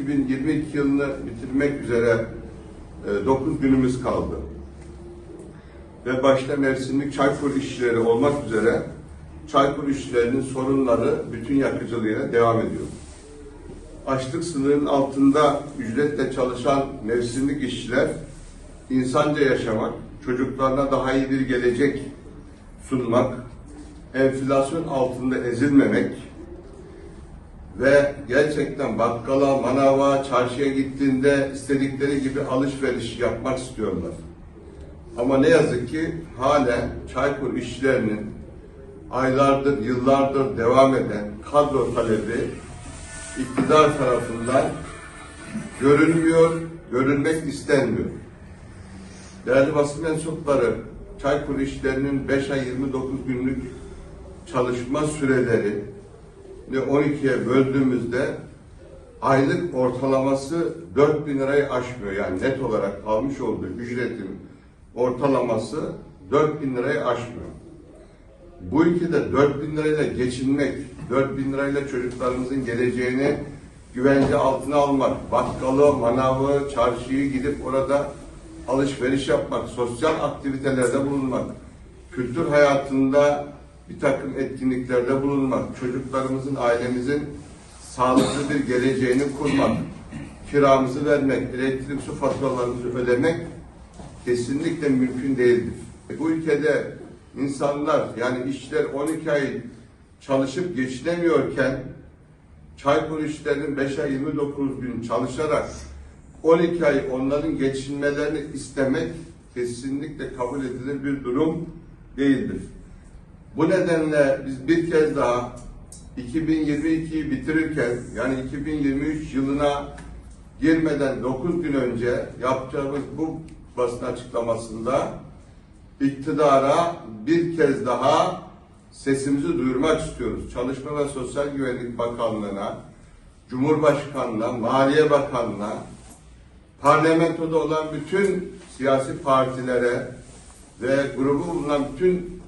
2022 yılını bitirmek üzere 9 günümüz kaldı. Ve başta mevsimlik Çaykur işçileri olmak üzere Çaykur işçilerinin sorunları bütün yakıcılığıyla devam ediyor. Açlık sınırının altında ücretle çalışan mevsimlik işçiler insanca yaşamak, çocuklarına daha iyi bir gelecek sunmak, enflasyon altında ezilmemek ve gerçekten bakkala, manava, çarşıya gittiğinde istedikleri gibi alışveriş yapmak istiyorlar. Ama ne yazık ki halen Çaykur işçilerinin aylardır, yıllardır devam eden kadro talebi iktidar tarafından görünmüyor, görünmek istenmiyor. Değerli basın mensupları, Çaykur işçilerinin 5 ay 29 günlük çalışma süreleri 12'ye böldüğümüzde aylık ortalaması 4 bin lirayı aşmıyor. Yani net olarak almış olduğu ücretin ortalaması 4 bin lirayı aşmıyor. Bu ülkede 4 bin lirayla geçinmek, 4 bin lirayla çocuklarımızın geleceğini güvence altına almak, bakkalı, manavı, çarşıyı gidip orada alışveriş yapmak, sosyal aktivitelerde bulunmak, kültür hayatında bir takım etkinliklerde bulunmak, çocuklarımızın, ailemizin sağlıklı bir geleceğini kurmak, kiramızı vermek, elektrik su faturalarımızı ödemek kesinlikle mümkün değildir. Bu ülkede insanlar yani işçiler 12 ay çalışıp geçinemiyorken Çaykur işçilerinin 5 ay 29 gün çalışarak 12 ay onların geçinmelerini istemek kesinlikle kabul edilir bir durum değildir. Bu nedenle biz bir kez daha 2022'yi bitirirken yani 2023 yılına girmeden 9 gün önce yapacağımız bu basın açıklamasında iktidara bir kez daha sesimizi duyurmak istiyoruz. Çalışma ve Sosyal Güvenlik Bakanlığı'na, Cumhurbaşkanlığı'na, Maliye Bakanlığı'na, parlamentoda olan bütün siyasi partilere ve grubu bulunan bütün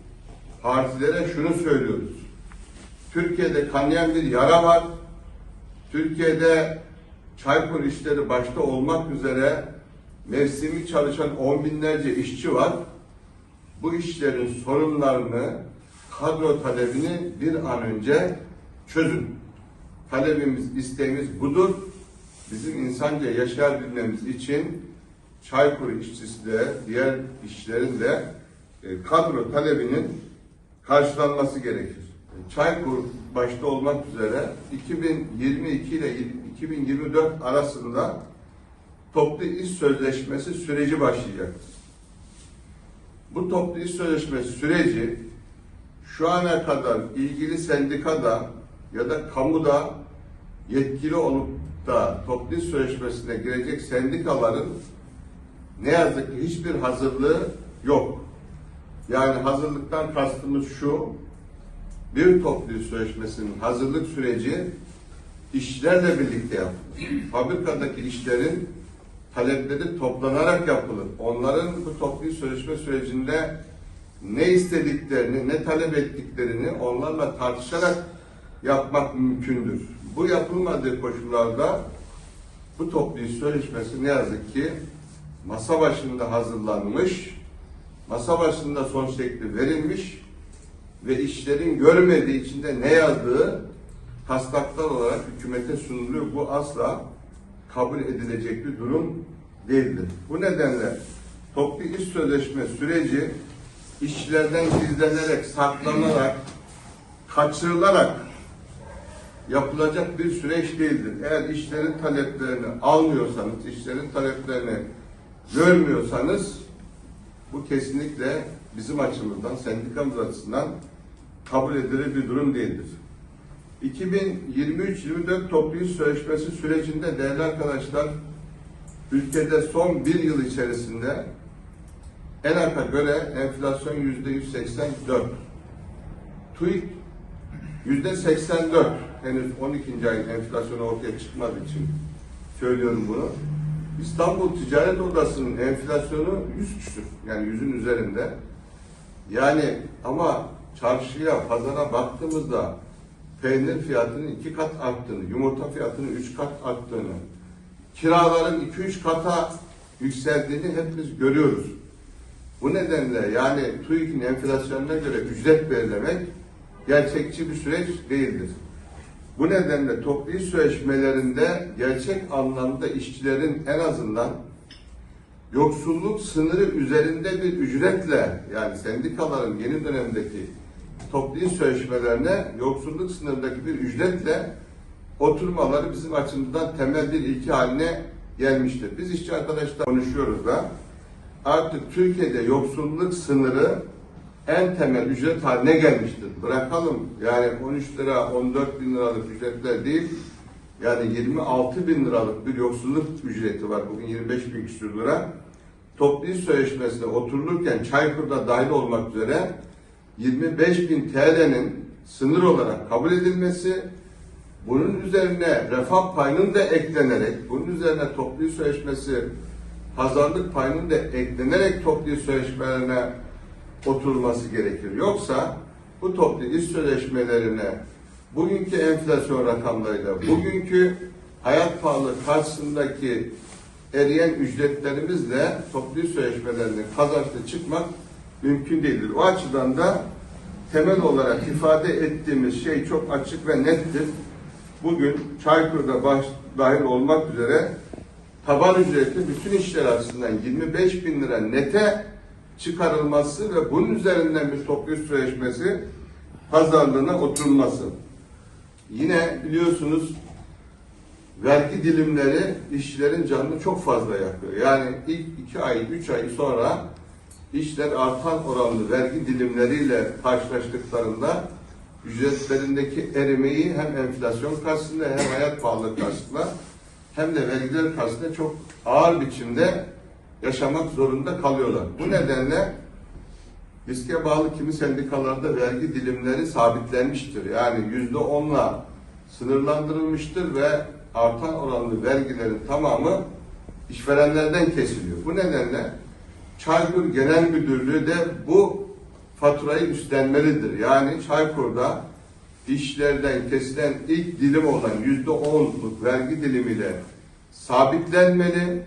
partilere şunu söylüyoruz. Türkiye'de kanayan bir yara var. Türkiye'de Çaykur işleri başta olmak üzere mevsimi çalışan on binlerce işçi var. Bu işlerin sorunlarını, kadro talebini bir an önce çözün. Talebimiz, isteğimiz budur. Bizim insanca yaşayabilmemiz için Çaykur işçisi de, diğer işçilerin de e, kadro talebinin karşılanması gerekir. Çaykur başta olmak üzere 2022 ile 2024 arasında toplu iş sözleşmesi süreci başlayacaktır. Bu toplu iş sözleşmesi süreci şu ana kadar ilgili sendikada ya da kamuda yetkili olup da toplu iş sözleşmesine girecek sendikaların ne yazık ki hiçbir hazırlığı yok. Yani hazırlıktan kastımız şu, bir toplu sözleşmesinin hazırlık süreci işlerle birlikte yapılır. Fabrikadaki işlerin talepleri toplanarak yapılır. Onların bu toplu sözleşme sürecinde ne istediklerini, ne talep ettiklerini onlarla tartışarak yapmak mümkündür. Bu yapılmadığı koşullarda bu toplu sözleşmesi ne yazık ki masa başında hazırlanmış, masa başında son şekli verilmiş ve işlerin görmediği içinde ne yazdığı taslaklar olarak hükümete sunuluyor. Bu asla kabul edilecek bir durum değildir. Bu nedenle toplu iş sözleşme süreci işçilerden gizlenerek, saklanarak, kaçırılarak yapılacak bir süreç değildir. Eğer işlerin taleplerini almıyorsanız, işlerin taleplerini görmüyorsanız bu kesinlikle bizim açımızdan, sendikamız açısından kabul edilir bir durum değildir. 2023-24 toplu iş sözleşmesi sürecinde değerli arkadaşlar ülkede son bir yıl içerisinde ENAK'a göre enflasyon yüzde 184. TÜİK yüzde 84. Henüz 12. ayın enflasyonu ortaya çıkmadığı için söylüyorum bunu. İstanbul Ticaret Odası'nın enflasyonu 100 küsür. Yani yüzün üzerinde. Yani ama çarşıya, pazara baktığımızda peynir fiyatının iki kat arttığını, yumurta fiyatının üç kat arttığını, kiraların 2-3 kata yükseldiğini hepimiz görüyoruz. Bu nedenle yani TÜİK'in enflasyonuna göre ücret belirlemek gerçekçi bir süreç değildir. Bu nedenle toplu iş sözleşmelerinde gerçek anlamda işçilerin en azından yoksulluk sınırı üzerinde bir ücretle yani sendikaların yeni dönemdeki toplu iş sözleşmelerine yoksulluk sınırındaki bir ücretle oturmaları bizim açımızdan temel bir ilki haline gelmiştir. Biz işçi arkadaşlar konuşuyoruz da artık Türkiye'de yoksulluk sınırı en temel ücret haline gelmiştir. Bırakalım yani 13 lira 14 bin liralık ücretler değil yani 26 bin liralık bir yoksulluk ücreti var bugün 25 bin küsur lira. Toplu sözleşmesine oturulurken Çaykur'da dahil olmak üzere 25 bin TL'nin sınır olarak kabul edilmesi bunun üzerine refah payının da eklenerek, bunun üzerine toplu sözleşmesi pazarlık payının da eklenerek toplu sözleşmelerine oturulması gerekir. Yoksa bu toplu iş sözleşmelerine bugünkü enflasyon rakamlarıyla, bugünkü hayat pahalı karşısındaki eriyen ücretlerimizle toplu iş sözleşmelerinin kazançlı çıkmak mümkün değildir. O açıdan da temel olarak ifade ettiğimiz şey çok açık ve nettir. Bugün Çaykur'da baş, dahil olmak üzere taban ücreti bütün işler açısından 25 bin lira nete çıkarılması ve bunun üzerinden bir toplu sözleşmesi pazarlığına oturulması. Yine biliyorsunuz vergi dilimleri işçilerin canını çok fazla yakıyor. Yani ilk iki ay, üç ay sonra işler artan oranlı vergi dilimleriyle karşılaştıklarında ücretlerindeki erimeyi hem enflasyon karşısında hem hayat pahalılığı karşısında hem de vergiler karşısında çok ağır biçimde yaşamak zorunda kalıyorlar. Bu nedenle riske bağlı kimi sendikalarda vergi dilimleri sabitlenmiştir. Yani yüzde onla sınırlandırılmıştır ve artan oranlı vergilerin tamamı işverenlerden kesiliyor. Bu nedenle Çaykur Genel Müdürlüğü de bu faturayı üstlenmelidir. Yani Çaykur'da işlerden kesilen ilk dilim olan yüzde onluk vergi dilimiyle sabitlenmeli,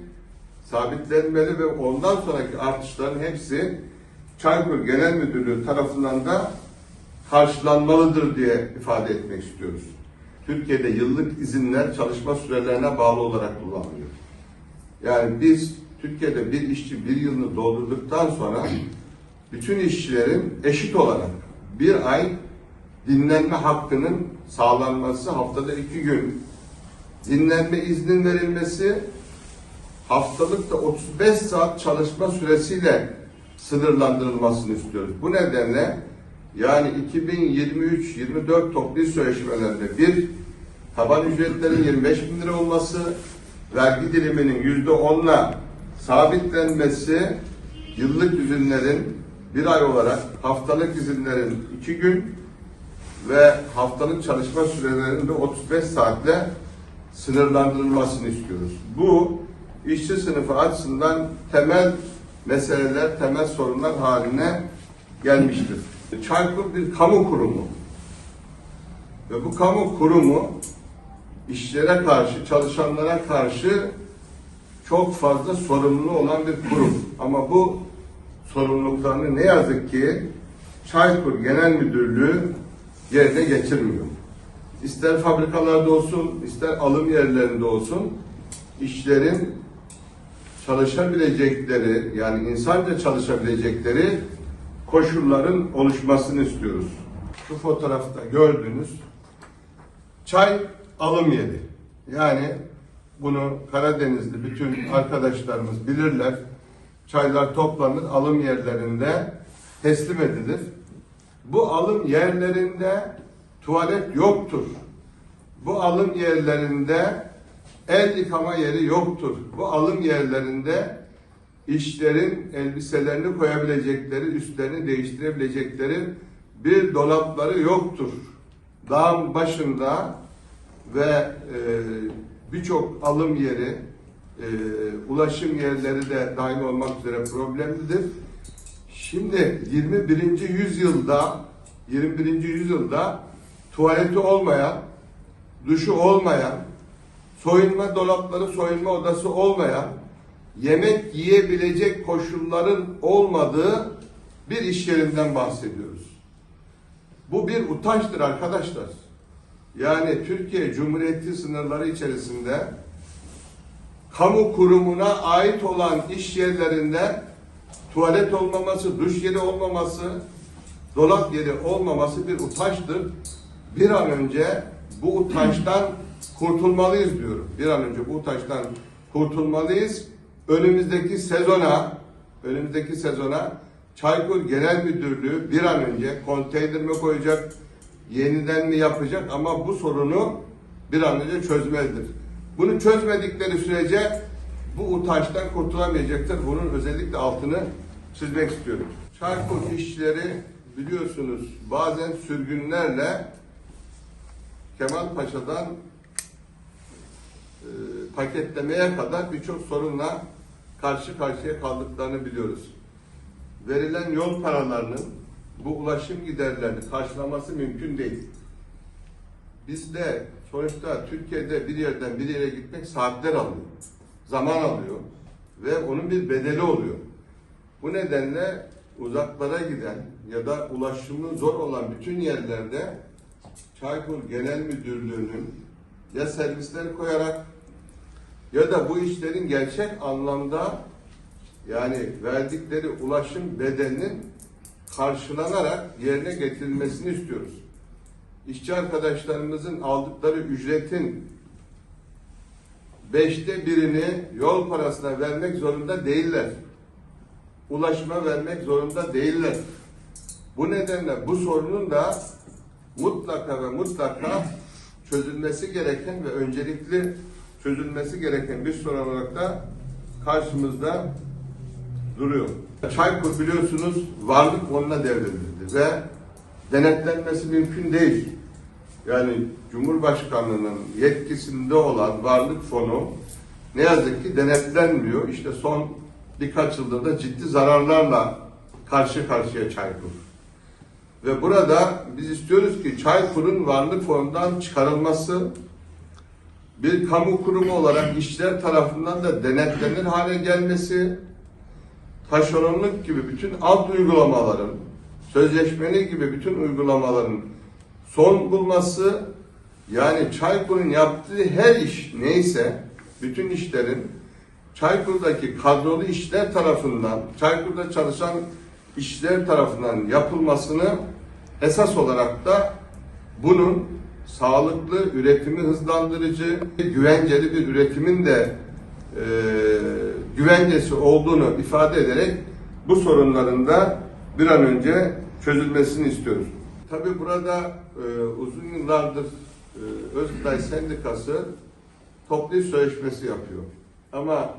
sabitlenmeli ve ondan sonraki artışların hepsi Çaykur Genel Müdürlüğü tarafından da karşılanmalıdır diye ifade etmek istiyoruz. Türkiye'de yıllık izinler çalışma sürelerine bağlı olarak kullanılıyor. Yani biz Türkiye'de bir işçi bir yılını doldurduktan sonra bütün işçilerin eşit olarak bir ay dinlenme hakkının sağlanması, haftada iki gün dinlenme iznin verilmesi, haftalık da 35 saat çalışma süresiyle sınırlandırılmasını istiyoruz. Bu nedenle yani 2023-24 toplu iş sözleşmelerinde bir taban ücretlerin 25 bin lira olması, vergi diliminin yüzde onla sabitlenmesi, yıllık izinlerin bir ay olarak haftalık izinlerin iki gün ve haftalık çalışma sürelerinin de 35 saatle sınırlandırılmasını istiyoruz. Bu işçi sınıfı açısından temel meseleler, temel sorunlar haline gelmiştir. Çaykur bir kamu kurumu ve bu kamu kurumu işlere karşı, çalışanlara karşı çok fazla sorumlu olan bir kurum. Ama bu sorumluluklarını ne yazık ki Çaykur Genel Müdürlüğü yerine getirmiyor. İster fabrikalarda olsun, ister alım yerlerinde olsun işlerin çalışabilecekleri yani insanca çalışabilecekleri koşulların oluşmasını istiyoruz. Şu fotoğrafta gördüğünüz çay alım yeri. Yani bunu Karadenizli bütün arkadaşlarımız bilirler. Çaylar toplanır, alım yerlerinde teslim edilir. Bu alım yerlerinde tuvalet yoktur. Bu alım yerlerinde el yıkama yeri yoktur. Bu alım yerlerinde işlerin elbiselerini koyabilecekleri, üstlerini değiştirebilecekleri bir dolapları yoktur. Dağın başında ve e, birçok alım yeri, e, ulaşım yerleri de dahil olmak üzere problemlidir. Şimdi 21. yüzyılda 21. yüzyılda tuvaleti olmayan, duşu olmayan, soyunma dolapları, soyunma odası olmayan, yemek yiyebilecek koşulların olmadığı bir iş yerinden bahsediyoruz. Bu bir utançtır arkadaşlar. Yani Türkiye Cumhuriyeti sınırları içerisinde kamu kurumuna ait olan iş yerlerinde tuvalet olmaması, duş yeri olmaması, dolap yeri olmaması bir utançtır. Bir an önce bu utançtan kurtulmalıyız diyorum. Bir an önce bu utançtan kurtulmalıyız. Önümüzdeki sezona, önümüzdeki sezona Çaykur Genel Müdürlüğü bir an önce konteyner mi koyacak, yeniden mi yapacak ama bu sorunu bir an önce çözmelidir. Bunu çözmedikleri sürece bu utançtan kurtulamayacaktır. Bunun özellikle altını çizmek istiyorum. Çaykur işçileri biliyorsunuz bazen sürgünlerle Kemal Paşa'dan paketlemeye kadar birçok sorunla karşı karşıya kaldıklarını biliyoruz. Verilen yol paralarının bu ulaşım giderlerini karşılaması mümkün değil. Bizde sonuçta Türkiye'de bir yerden bir yere gitmek saatler alıyor. Zaman alıyor. Ve onun bir bedeli oluyor. Bu nedenle uzaklara giden ya da ulaşımı zor olan bütün yerlerde Çaykur Genel Müdürlüğü'nün ya servisler koyarak ya da bu işlerin gerçek anlamda yani verdikleri ulaşım bedelinin karşılanarak yerine getirilmesini istiyoruz. İşçi arkadaşlarımızın aldıkları ücretin beşte birini yol parasına vermek zorunda değiller. Ulaşma vermek zorunda değiller. Bu nedenle bu sorunun da mutlaka ve mutlaka çözülmesi gereken ve öncelikli çözülmesi gereken bir sorun olarak da karşımızda duruyor. Çaykur biliyorsunuz varlık fonuna devredildi ve denetlenmesi mümkün değil. Yani Cumhurbaşkanlığının yetkisinde olan varlık fonu ne yazık ki denetlenmiyor. İşte son birkaç yılda da ciddi zararlarla karşı karşıya Çaykur. Ve burada biz istiyoruz ki Çaykur'un varlık fonundan çıkarılması, bir kamu kurumu olarak işler tarafından da denetlenir hale gelmesi, taşeronluk gibi bütün alt uygulamaların, sözleşmeli gibi bütün uygulamaların son bulması, yani Çaykur'un yaptığı her iş neyse, bütün işlerin Çaykur'daki kadrolu işler tarafından, Çaykur'da çalışan işler tarafından yapılmasını esas olarak da bunun sağlıklı, üretimi hızlandırıcı, güvenceli bir üretimin de e, güvencesi olduğunu ifade ederek bu sorunların da bir an önce çözülmesini istiyoruz. Tabii burada e, uzun yıllardır e, Özgüday Sendikası toplu sözleşmesi yapıyor. Ama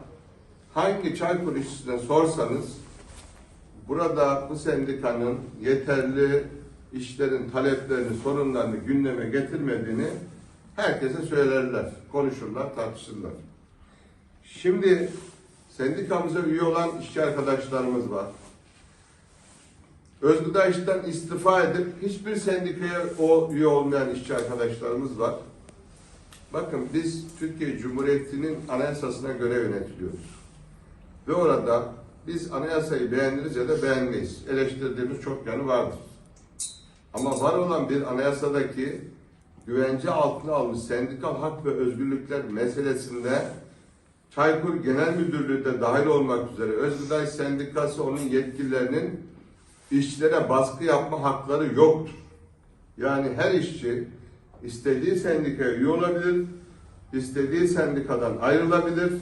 hangi Çaykur işçisine sorsanız burada bu sendikanın yeterli işlerin taleplerini, sorunlarını gündeme getirmediğini herkese söylerler, konuşurlar, tartışırlar. Şimdi sendikamıza üye olan işçi arkadaşlarımız var. Özgüda işten istifa edip hiçbir sendikaya o üye olmayan işçi arkadaşlarımız var. Bakın biz Türkiye Cumhuriyeti'nin anayasasına göre yönetiliyoruz. Ve orada biz anayasayı beğeniriz ya da beğenmeyiz. Eleştirdiğimiz çok yanı vardır. Ama var olan bir anayasadaki güvence altına almış sendikal hak ve özgürlükler meselesinde Çaykur Genel Müdürlüğü de dahil olmak üzere Özgüday Sendikası onun yetkililerinin işçilere baskı yapma hakları yoktur. Yani her işçi istediği sendikaya üye olabilir, istediği sendikadan ayrılabilir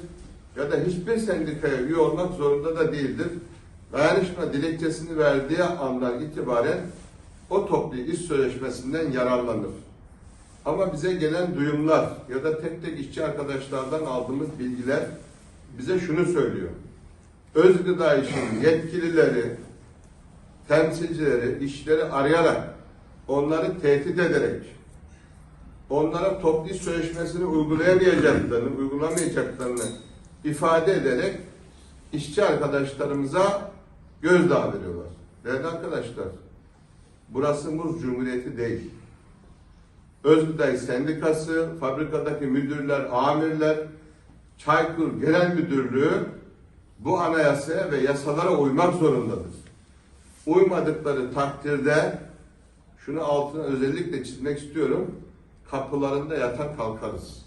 ya da hiçbir sendikaya üye olmak zorunda da değildir. Dayanışma dilekçesini verdiği andan itibaren o toplu iş sözleşmesinden yararlanır. Ama bize gelen duyumlar ya da tek tek işçi arkadaşlardan aldığımız bilgiler bize şunu söylüyor. Özgıda işin yetkilileri, temsilcileri, işleri arayarak, onları tehdit ederek, onlara toplu iş sözleşmesini uygulayamayacaklarını, uygulamayacaklarını ifade ederek işçi arkadaşlarımıza gözdağı veriyorlar. Değerli arkadaşlar, burası Muz Cumhuriyeti değil. Özgüday Sendikası, fabrikadaki müdürler, amirler, Çaykur Genel Müdürlüğü bu anayasaya ve yasalara uymak zorundadır. Uymadıkları takdirde şunu altına özellikle çizmek istiyorum. Kapılarında yatar kalkarız.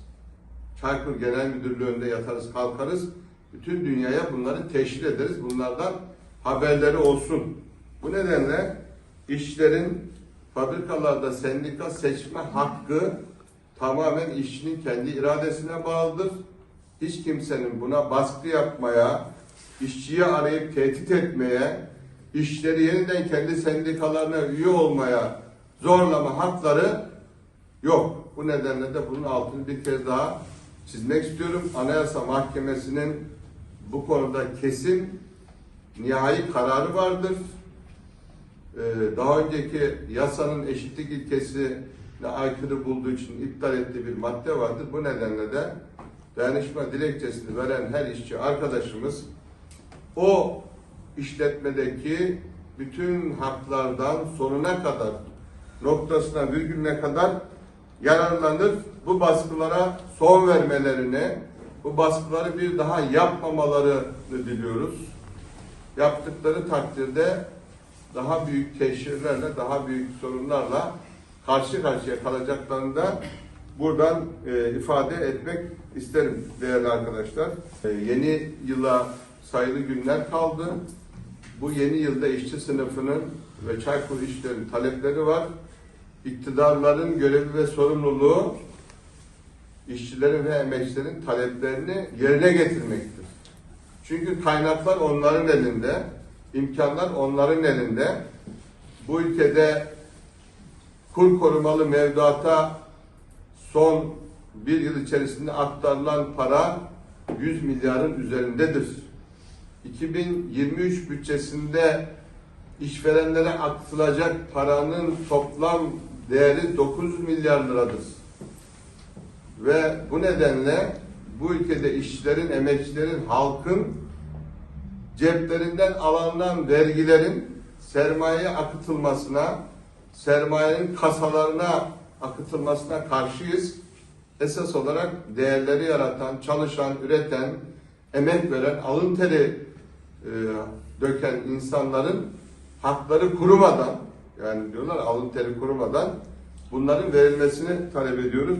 Çaykur Genel Müdürlüğü'nde yatarız kalkarız. Bütün dünyaya bunları teşhir ederiz. Bunlardan haberleri olsun. Bu nedenle işlerin fabrikalarda sendika seçme hakkı tamamen işçinin kendi iradesine bağlıdır. Hiç kimsenin buna baskı yapmaya, işçiyi arayıp tehdit etmeye, işleri yeniden kendi sendikalarına üye olmaya zorlama hakları yok. Bu nedenle de bunun altını bir kez daha çizmek istiyorum. Anayasa Mahkemesi'nin bu konuda kesin nihai kararı vardır. Ee, daha önceki yasanın eşitlik ilkesine aykırı bulduğu için iptal ettiği bir madde vardır. Bu nedenle de dayanışma dilekçesini veren her işçi arkadaşımız o işletmedeki bütün haklardan sonuna kadar noktasına virgülüne kadar yararlanır. Bu baskılara son vermelerini, bu baskıları bir daha yapmamalarını diliyoruz. Yaptıkları takdirde daha büyük teşhirlerle, daha büyük sorunlarla karşı karşıya kalacaklarını da buradan e, ifade etmek isterim değerli arkadaşlar. E, yeni yıla sayılı günler kaldı. Bu yeni yılda işçi sınıfının ve Çaykur işçilerin talepleri var. İktidarların görevi ve sorumluluğu işçilerin ve emekçilerin taleplerini yerine getirmektir. Çünkü kaynaklar onların elinde, imkanlar onların elinde. Bu ülkede kur korumalı mevduata son bir yıl içerisinde aktarılan para 100 milyarın üzerindedir. 2023 bütçesinde işverenlere akıtılacak paranın toplam değeri 9 milyar liradır. Ve bu nedenle bu ülkede işçilerin, emekçilerin, halkın ceplerinden alınan vergilerin sermayeye akıtılmasına, sermayenin kasalarına akıtılmasına karşıyız. Esas olarak değerleri yaratan, çalışan, üreten, emek veren, alın teri e, döken insanların hakları kurumadan, yani diyorlar alın teri kurumadan bunların verilmesini talep ediyoruz.